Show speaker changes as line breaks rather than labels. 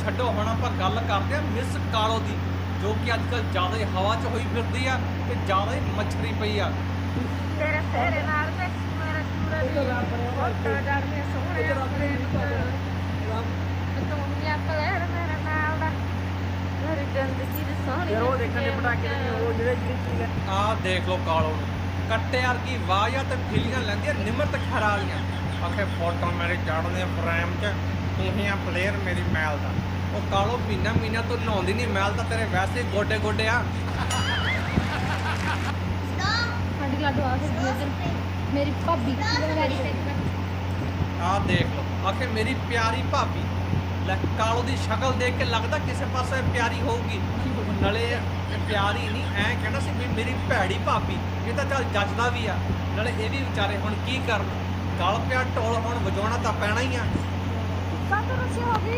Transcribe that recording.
ਛੱਡੋ ਹੁਣ ਆਪਾਂ ਗੱਲ ਕਰਦੇ ਆ ਮਿਸ ਕਾਲੋ ਦੀ ਜੋ ਕਿ ਅੱਜ ਕੱਲ ਜ਼ਿਆਦਾ ਹੀ ਹਵਾ 'ਚ ਹੋਈ ਫਿਰਦੀ ਆ ਤੇ ਜ਼ਿਆਦਾ ਹੀ ਮੱਛਰੀ ਪਈ ਆ।
ਤੇਰੇ ਤੇਰੇ ਨਾਲ ਤੇ ਮੇਰਾ ਪੂਰਾ ਦੀ ਫੋਟੋ ਡਾਲਨੇ ਸੋਹਣੇ ਆਪਣੇ ਤੂੰ ਮਿਲਿਆ ਕਲਰ ਮੇਰੇ ਨਾਲ ਦਾ। ਮੇਰੀ ਜ਼ਿੰਦਗੀ ਦੀ ਸੋਹਣੀ
ਫਿਰ ਉਹ ਦੇਖਣ ਦੇ ਪਟਾਕੇ ਦੇ ਉਹ ਜਿਹੜੇ ਜਿਹੜੇ
ਆਹ ਦੇਖ ਲਓ ਕਾਲੋ ਨੂੰ। ਕੱਟੇ ਵਰਗੀ ਆਵਾਜ਼ ਆ ਤੇ ਫੀਲੀਆਂ ਲੈਂਦੀਆਂ ਨਿਮਰਤ ਖਰਾ ਵਾਲੀਆਂ। ਆਖੇ ਫੋਟੋ ਮੇਰੇ ਚੜ੍ਹਦੇ ਫਰੇਮ 'ਚ। ਤੂੰ ਹੀ ਆ ਪਲੇਅਰ ਮੇਰੀ ਮੈਲ ਦਾ। ਉਹ ਕਾਲੋ ਮਹੀਨਾ ਮਹੀਨਾ ਤੋਂ ਨਹਾਉਂਦੀ ਨਹੀਂ ਮੈਲ ਤਾਂ ਤੇਰੇ ਵੈਸੇ ਗੋਡੇ ਗੋਡੇ ਆ।
ਸਾਡੀ ਲਾਡੋ ਆ ਇੱਧਰ ਮੇਰੀ ਭਾਬੀ।
ਦੇਖ ਲਓ। ਆਖੇ ਮੇਰੀ ਪਿਆਰੀ ਭਾਬੀ। ਲੈ ਕਾਲੋ ਦੀ ਸ਼ਕਲ ਦੇਖ ਕੇ ਲੱਗਦਾ ਕਿਸੇ ਪਾਸੇ ਪਿਆਰੀ ਹੋਊਗੀ। ਨਾਲੇ ਪਿਆਰੀ ਨਹੀਂ ਐ ਕਹਿਣਾ ਸੀ ਵੀ ਮੇਰੀ ਭੈੜੀ ਭਾਬੀ। ਇਹ ਤਾਂ ਚੱਲ ਜੱਜਦਾ ਵੀ ਆ। ਨਾਲੇ ਇਹ ਵੀ ਵਿਚਾਰੇ ਹੁਣ ਕੀ ਕਰਨ? ਗਲ ਪਿਆ ਢੋਲ ਹੁਣ ਵਜਾਉਣਾ ਤਾਂ ਪੈਣਾ ਹੀ ਆ।
这个车好逼